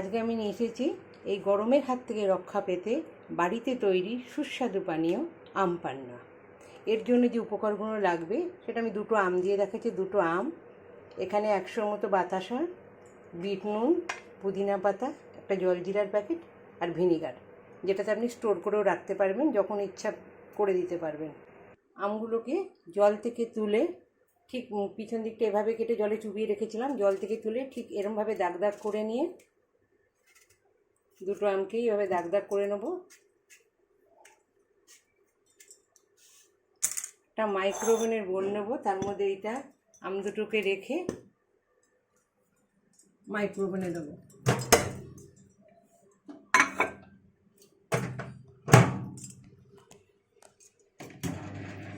এসেছি এই গরমের হাত থেকে রক্ষা পেতে বাড়িতে তৈরি সুস্বাদু পানীয় আম পান্না। এর জন্য যে উপকরণগুলো লাগবে, সেটা আমি দুটো আম দিয়ে দেখাচ্ছি, দুটো আম। এখানে একশোর মতো বাতাসা, বিট নুন, পুদিনা পাতা, একটা জলজিরার প্যাকেট আর ভিনিগার, যেটাতে আপনি স্টোর করেও রাখতে পারবেন যখন ইচ্ছা করে দিতে পারবেন। আমগুলোকে জল থেকে তুলে ঠিক পিছন দিকটা এভাবে কেটে জলে চুবিয়ে রেখেছিলাম, জল থেকে তুলে ঠিক এরমভাবে দাগ দাগ করে নিয়ে দুটো আমকেই এভাবে দাগ দাগ করে নেব। একটা মাইক্রোওভেনের বোল নেব, তার মধ্যে এইটা আম দুটোকে রেখে মাইক্রোওভেনে দেবো।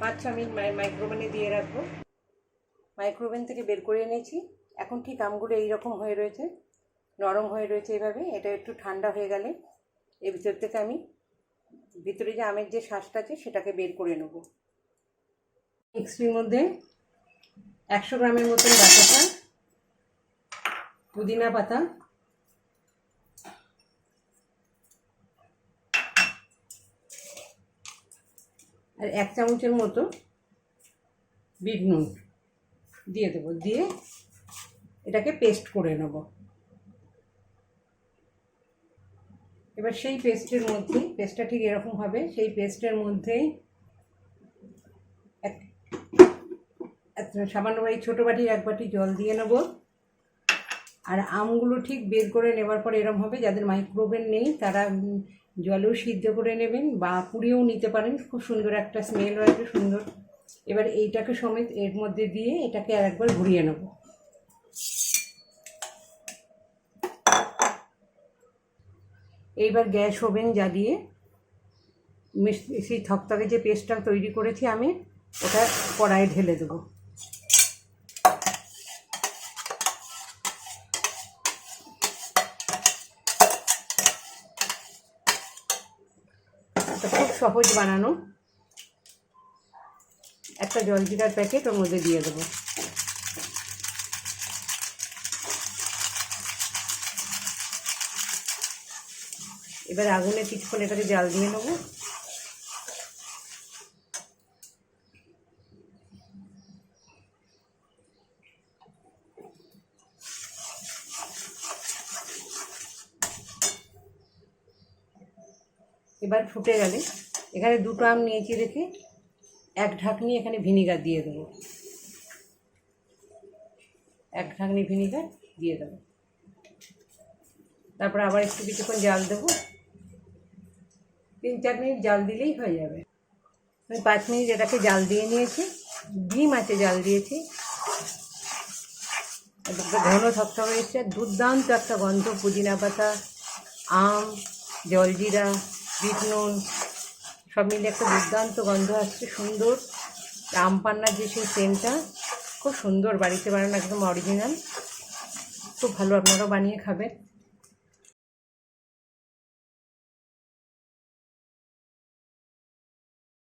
পাঁচ ছ মিনিট মাইক্রোওভেনে দিয়ে রাখব। মাইক্রোওভেন থেকে বের করে এনেছি। এখন ঠিক আমগুলো এইরকম হয়ে রয়েছে। নরম হয়ে রয়েছে এভাবে, এটা একটু ঠান্ডা হয়ে গেলে এর ভিতর থেকে আমি ভিতরে যে আমের যে শ্বাসটা আছে সেটাকে বের করে নেব। মিক্সির মধ্যে একশো গ্রামের মতন বাতাসা পুদিনা পাতা, আর এক চামচের মতো বিট নুন দিয়ে দেবো। দিয়ে এটাকে পেস্ট করে নেব। এবার সেই পেস্টের মধ্যেই পেস্টটা ঠিক এরকম হবে, সেই পেস্টের মধ্যেই এক সামান্য বাড়ি ছোটো বাটির এক বাটি জল দিয়ে নেব। আর আমগুলো ঠিক বের করে নেবার পর এরকম হবে, যাদের মাইক্রোওভেন নেই তারা জলেও সিদ্ধ করে নেবেন বা পুড়িয়েও নিতে পারেন। খুব সুন্দর একটা স্মেল আসবে, সুন্দর। এবার এইটাকে সমেত এর মধ্যে দিয়ে এটাকে আর একবার ঘুরিয়ে নেব। এইবার গ্যাস ওভেন জ্বালিয়ে সেই থকথকে যে পেস্টটা তৈরি করেছি আমি, ওটা কড়াইয়ে ঢেলে দেবো। খুব সহজ বানানো। একটা জলজিরার প্যাকেট ওর মধ্যে দিয়ে দেবো। এবার আগুনে কিছুক্ষণ এটাকে জাল দিয়ে নেব। এবার ফুটে গেলে এখানে দুটো আম নিয়েছি রেখে এক ঢাকনি এখানে ভিনিগার দিয়ে দেবো। এক ঢাকনি ভিনিগার দিয়ে দেবো। তারপর আবার একটু কিছুক্ষণ জাল দেবো। তিন চার মিনিট জাল দিলেই হয়ে যাবে। আমি পাঁচ মিনিট এটাকে জাল দিয়ে নিয়েছি, ডিম আছে জাল দিয়েছি। ঘন থকথকে এসছে দুর্দান্ত একটা গন্ধ, পুদিনা পাতা, আম, জলজিরা, বিট নুন, সব মিলে একটা দুর্দান্ত গন্ধ আসছে, সুন্দর। আম পান্নার যে সেই সেন্টটা খুব সুন্দর, বাড়িতে বানানো একদম অরিজিনাল খুব ভালো, আপনারাও বানিয়ে খাবেন।